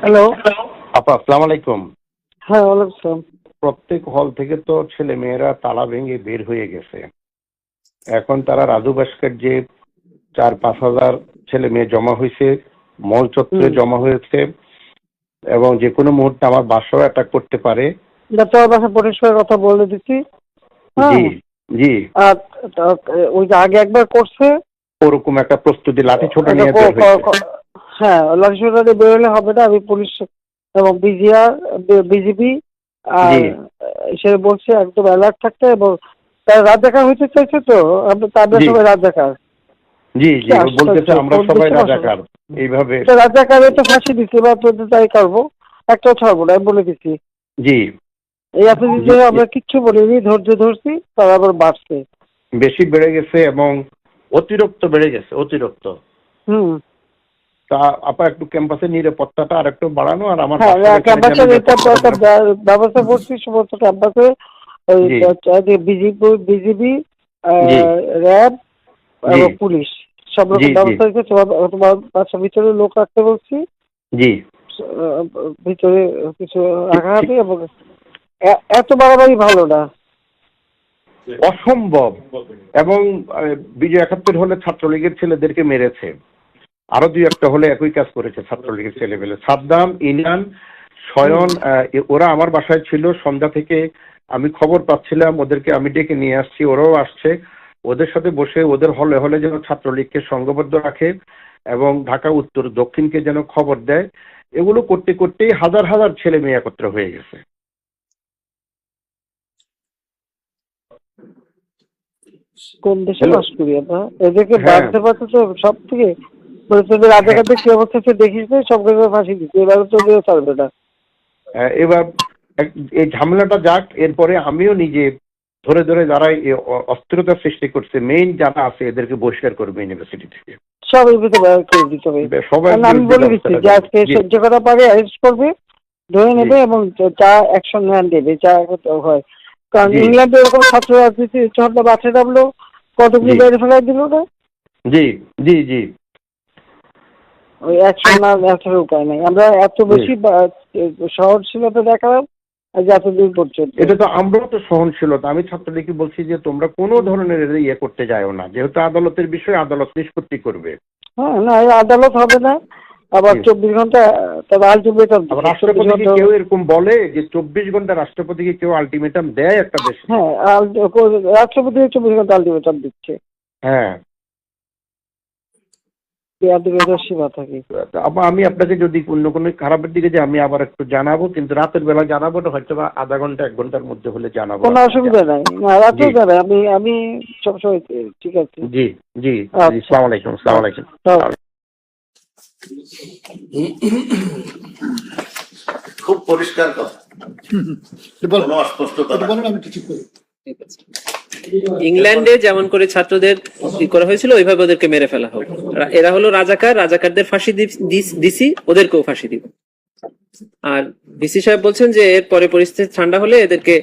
Hello আপা আসসালাম আলাইকুম হ্যাঁ ওয়ালাইকুম প্রত্যেক হল থেকে তো ছেলে মেয়েরা তালা ভেঙে বের হয়ে গেছে। এখন তারা রাজু ভাস্কর যে চার পাঁচ হাজার ছেলে মেয়ে জমা হয়েছে মল চত্বরে জমা হয়েছে এবং যে কোনো মুহূর্তে আমার বাসাও অ্যাটাক করতে পারে। ডাক্তার বাসা পরিষ্কার কথা বলে দিচ্ছি। হ্যাঁ। জি জি। আর ওই যে আগে একবার করছে। ওরকম একটা প্রস্তুতি লাঠি ছোটা নিয়ে হ্যাঁ দিয়ে বেরোলে হবে না আমি পুলিশ এবং বিজিআর বিজিবি আর সে বলছে একদম অ্যালার্ট থাকতে এবং তার রাত দেখা হইতে চাইছে তো তাদের সবাই রাত দেখার। জি জি ও আশ্চর্য, আমরা সবাই দেশে রাজাকার এইভাবে। তো রাত দেখার তো ফাঁসি দিচ্ছি বা তোদের তাই করব। একটাও ছাড়বো না আমি বলে দিচ্ছি। জি। এই এতদিন ধরে আমরা কিচ্ছু বলিনি ধৈর্য ধরছি তারা আবার বাড়ছে। বেশি বেড়ে গেছে এবং অতিরিক্ত বেড়ে গেছে অতিরিক্ত। হুম। তা আপা একটু ক্যাম্পাসের নিরাপত্তাটা আর একটু বাড়ানো আর আমার হ্যাঁ বাচ্চাদের ক্যাম্পাসের ব্যবস্থা করছি সমস্ত ক্যাম্পাসে। বিজিবি র্যাব এবং পুলিশ। সব রকম ব্যবস্থা হয়েছে তোমার ভিতরে লোক রাখতে বলছি। জি। ভিতরে কিছু রাখা হবে এবং এত বাড়াবাড়ি ভালো না। অসম্ভব। এবং বিজয় একাত্তর হলে ছাত্রলীগের ছেলেদেরকে মেরেছে। আরও দুই একটা হলে একই কাজ করেছে ছাত্রলীগের ছেলেবেলে সাদ্দাম ইনান স্বয়ন ওরা আমার বাসায় ছিল। সন্ধ্যা থেকে আমি খবর পাচ্ছিলাম ওদেরকে আমি ডেকে নিয়ে আসছি। ওরাও আসছে। ওদের সাথে বসে ওদের হলে হলে যেন ছাত্রলীগকে সংঘবদ্ধ রাখে এবং ঢাকা উত্তর দক্ষিণকে যেন খবর দেয়। এগুলো করতে করতেই হাজার হাজার ছেলে মেয়ে একত্র হয়ে গেছে। কোন দেশে বাস করি আমরা এদেরকে হ্যাঁ। বাঁধতে তো সব থেকে বলে তোদের রাজাকারদের কি অবস্থা দেখিস না? সব কিছু ফাঁসি দিচ্ছে। ছাড়বে না। এবার এই ঝামেলাটা যাক এরপরে আমিও নিজে ধরে ধরে যারা অস্থিরতা সৃষ্টি করছে মেইন যারা আছে এদেরকে বহিষ্কার করবে ইউনিভার্সিটি থেকে। সব করে দিতে হবে। সবাই আমি বলে দিচ্ছি যে আজকে সহ্য করা পারে অ্যারেস্ট করবে ধরে নেবে এবং যা অ্যাকশন নেন দেবে যা হয়। কারণ ইংল্যান্ডে এরকম ছাত্র রাজনীতি ঝড়টা বাঁচে নামলো কতগুলি বাইরে ফেলাই দিল না জি জি জি। ওই অ্যাকশন না নেওয়ার উপায় নাই। আমরা এত বেশি সহনশীলতা দেখালাম পর্যন্ত। এটা তো আমরাও তো সহনশীলতা। আমি ছাত্রলীগকে বলছি যে তোমরা কোনো ধরনের ইয়ে করতে যাও না। যেহেতু আদালতের বিষয়ে আদালত নিষ্পত্তি করবে। হ্যাঁ না আদালত হবে না। আবার চব্বিশ ঘণ্টা তার আলটিমেটাম আবার রাষ্ট্রপতিকে কেউ এরকম বলে যে চব্বিশ ঘণ্টা রাষ্ট্রপতিকে কেউ আলটিমেটাম দেয় একটা দেশে? হ্যাঁ রাষ্ট্রপতি চব্বিশ ঘণ্টা আলটিমেটাম দিচ্ছে। হ্যাঁ বেয়াদবিদের সীমা থাকে আবার আমি আপনাকে যদি অন্য কোনো খারাপের দিকে যে আমি আবার একটু জানাব কিন্তু রাতের বেলা জানাব না হয়তো বা আধা ঘণ্টা এক ঘণ্টার মধ্যে হলে জানাব। কোনো অসুবিধা নাই। না রাতেও জি। যাবে আমি আমি সবসময় ঠিক আছে। জি জি আচ্ছা। সালাম আলাইকুম সালাম আলাইকুম। খুব পরিষ্কার কথা। বলেন। নাই। বলেন আমি কিছু করি। ইংল্যান্ডে যেমন করে ছাত্রদের করা হয়েছিল ওইভাবে ওদেরকে মেরে ফেলা হোক। এরা হলো রাজাকার রাজাকারদের ফাঁসি দি- দিছি ওদেরকেও ফাঁসি দিব। আর ভিসি সাহেব বলছেন যে এর পরে পরিস্থিতি ঠান্ডা হলে এদেরকে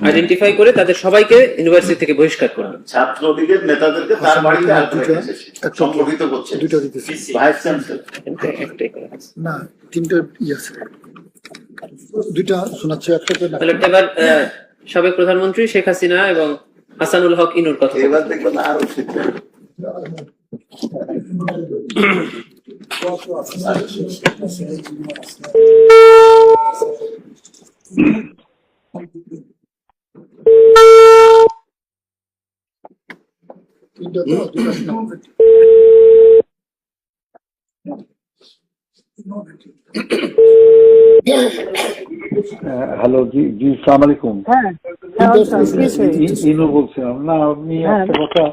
আইডেন্টিফাই করে তাদের সবাইকে ইউনিভার্সিটি থেকে বহিষ্কার করবে ছাত্রলীগের নেতাদেরকে তার বাড়িতে আটকে দুটো, রেখেছে করছে। দুটো দিতেছি। Vice chancellor. না তিনটা ইয়ে দুইটা শোনাচ্ছে একটা তো তাহলে এবার সাবেক প্রধানমন্ত্রী শেখ হাসিনা এবং হাসানুল হক ইনুর কথা বলব। এবার দেখবেন আরও শীঘ্র তিনটা তো দুইটা শোনাচ্ছে। হ্যালো জি জি সালাম আলাইকুম হ্যাঁ হ্যাঁ আচ্ছা, হয়েছে? ই- ইনু বলছিলাম। না আপনি হ্যাঁ। একটা কথা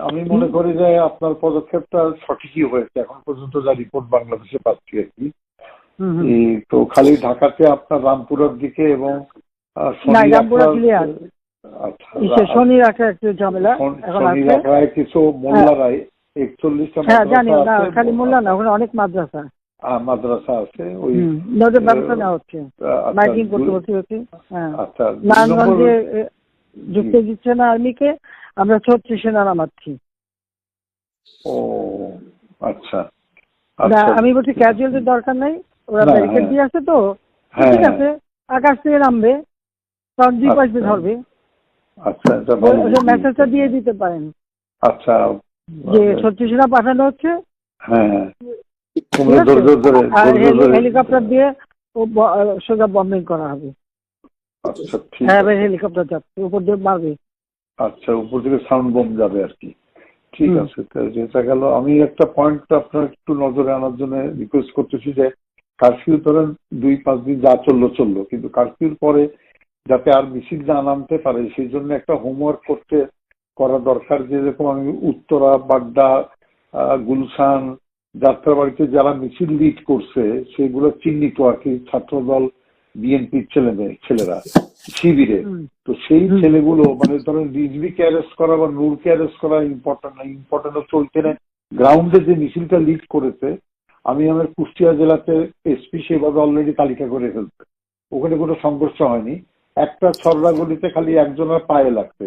আমি মনে করি যে আপনার পদক্ষেপটা সঠিকই হয়েছে। এখন পর্যন্ত যা রিপোর্ট বাংলাদেশে পাচ্ছি আর কি। তো খালি ঢাকাতে আপনার রামপুরার দিকে এবং শনি। আচ্ছা রাখা আছে। রাখড়ায় কিছু মোল্লারাই একচল্লিশটা হ্যাঁ জানি না খালি মোল্লা না ওখানে অনেক মাদ্রাসা। মাদ্রাসা আছে ওই ব্যবস্থা নেওয়া হচ্ছে। আচ্ছা, মাইকিং করতে হচ্ছে হ্যাঁ। আচ্ছা নারায়ণগঞ্জে ঢুকতে দিচ্ছে না আর্মিকে আমরা ছত্রিশে নামাচ্ছি ও আচ্ছা আচ্ছা। আমি বলছি ক্যাজুয়ালদের দরকার নাই ওরা ব্যারিকেড হ্যাঁ। দিয়ে আছে তো হ্যাঁ, ঠিক আছে আকাশ থেকে নামবে তখন দুই পাশে আচ্ছা। ধরবে। আচ্ছা। মেসেজটা দিয়ে দিতে পারেন। আচ্ছা যে পাঠানো হচ্ছে। হ্যাঁ ধরে হেলিকপ্টার দিয়ে সোজা বম্বিং করা হবে। আচ্ছা হ্যাঁ হেলিকপ্টার যাচ্ছে উপর দিয়ে মারবে। আচ্ছা উপর থেকে সাউন্ড বোম যাবে আর কি। ঠিক আছে যেটা গেল আমি একটা পয়েন্ট আপনার একটু নজরে আনার জন্য রিকোয়েস্ট করতেছি যে কারফিউ ধরেন দুই পাঁচ দিন যা চলল চলল। কিন্তু কারফিউর পরে যাতে আর মিছিল না নামতে পারে সেই জন্য একটা হোমওয়ার্ক করতে করা দরকার যেরকম আমি উত্তরা বাড্ডা গুলশান যাত্রাবাড়িতে যারা মিছিল লিড করছে সেগুলো চিহ্নিত আর কি ছাত্রদল বিএনপির ছেলে মেয়ে ছেলেরা শিবিরে। তো সেই ছেলেগুলো মানে ধরেন রিজভিকে অ্যারেস্ট করা বা নূরকে অ্যারেস্ট করা ইম্পর্টেন্ট না ইম্পর্টেন্ট হচ্ছে ওইখানে গ্রাউন্ডে যে মিছিলটা লিড করেছে আমি আমার কুষ্টিয়া জেলাতে এসপি সেভাবে অলরেডি তালিকা করে ফেলছে। ওখানে কোনো সংঘর্ষ হয়নি। একটা ছড়রা গলিতে খালি একজনের পায়ে লাগছে।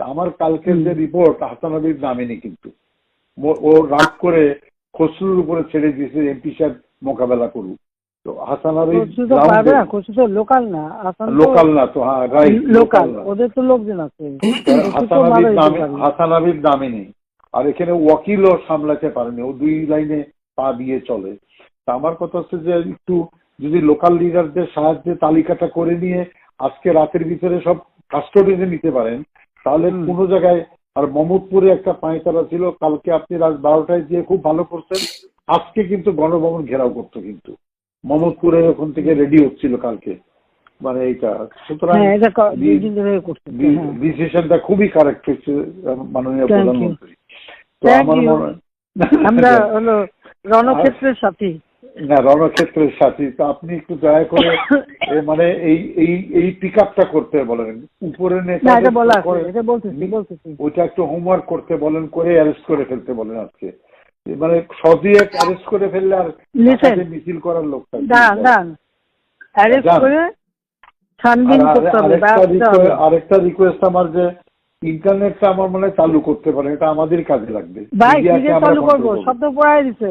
আমার কালকের যে রিপোর্ট হাসান হাবিব নামেনি কিন্তু। ও- রাগ করে খসরুর উপরে ছেড়ে দিয়েছে এমপি সাহেব মোকাবেলা করুক। তো হাসান তো তো লোকাল না। লোকাল না তো হ্যাঁ রাইট লোকাল ওদের তো লোকজন আছে। হাসান হাবিব নামে হাসান হাবিব নামে নেই আর এখানে ওয়াকিলও সামলাতে পারেনি। ও দুই লাইনে পা দিয়ে চলে। তা আমার কথা হচ্ছে যে একটু যদি লোকাল লিডারদের সাহায্যে তালিকাটা করে নিয়ে আজকে রাতের ভিতরে সব কাস্টডিতে নিতে পারেন তাহলে। কোনো জায়গায় আর মমদপুরে একটা পাঁয়তারা ছিল কালকে আপনি রাত বারোটায় গিয়ে খুব ভালো করছেন। আজকে কিন্তু গণভবন ঘেরাও করতো কিন্তু। মমদপুরে ওখান থেকে রেডি হচ্ছিল কালকে। মানে এইটা সুতরাং হ্যাঁ করছে হ্যাঁ। ডিসিশনটা খুবই কারেক্ট হচ্ছে মাননীয় প্রধানমন্ত্রী। তো আমার মনে হয় আমরা হলো রণক্ষেত্রের সাথী। না রণক্ষেত্রের সাথী তো আপনি একটু দয়া করে মানে এই এই এই পিক আপটা করতে বলেন। উপরে ওইটা একটু হোমওয়ার্ক করতে বলেন করে অ্যারেস্ট করে ফেলতে বলেন আজকে। মানে সদিয়ে অ্যারেস্ট করে ফেললে আর মিছিল করার লোক আরেকটা রিকোয়েস্ট আমার যে ইন্টারনেটটা আমার মনে চালু করতে পারে এটা আমাদের কাজে লাগবে। ভাই চালু করব? তো পুরাই দিছে।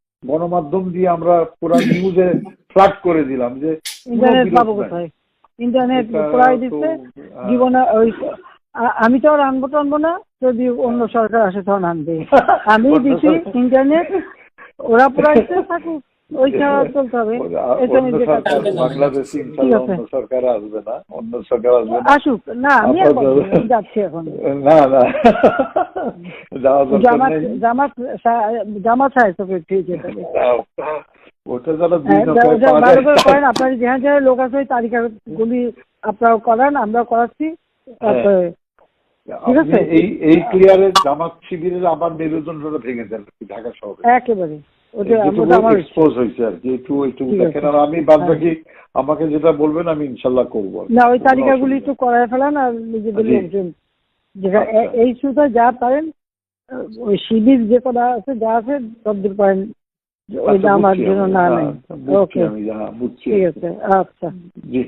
গণমাধ্যম দিয়ে আমরা পুরো নিউজে ফ্ল্যাট করে দিলাম যে ইন্টারনেট পাবো। কোথায়? ইন্টারনেট প্রায় দিচ্ছে। আহ, জীবনে ওই আমি তো আর আনব টানবো না যদি অন্য সরকার আসে তখন আনবে। আমি দিছি ইন্টারনেট ওরা প্রায় থাকুক। ওই ছাড়া চলতে হবে। এটা অন্য সরকার করতে হবে। বাংলাদেশে ঠিক ইনশাল্লাহ আছে। অন্য সরকার আসবে না। অন্য সরকার আসবে না। আসুক। না আমি আর আপাতত- বলব না, আমি যাচ্ছি এখন? না না। যাওয়া দরকার নেই। জামাত জামাত সাহেব তোকে ঠিক ওটা যারা হ্যাঁ, নৌকায় ভালো করে করেন আপনার যেখানে যেখানে লোক আছে ওই তালিকাগুলি আপনারা করান আমরা করাচ্ছি। তারপরে ঠিক আছে? এই এই ক্লিয়ারে জামাত শিবিরের আবার মেরুদণ্ডটা ভেঙে দেন ঢাকা শহরে। একেবারে। এক্সপোজ হয়েছে আর কি একটু একটু দেখেন। আর আমি বাদ। বাকি আমাকে যেটা বলবেন আমি ইনশাল্লাহ করব না ওই তালিকাগুলি একটু করায় ফেলান আর নিজেদের। লোকজন আচ্ছা। এই যা পারেন ওই শিবির যে কটা আছে যা আছে সবদের পারেন। ওই আচ্ছা, আমার বুঝছি জন্য না নেই ওকে। আমি বুঝছি ঠিক আছে আচ্ছা। জি।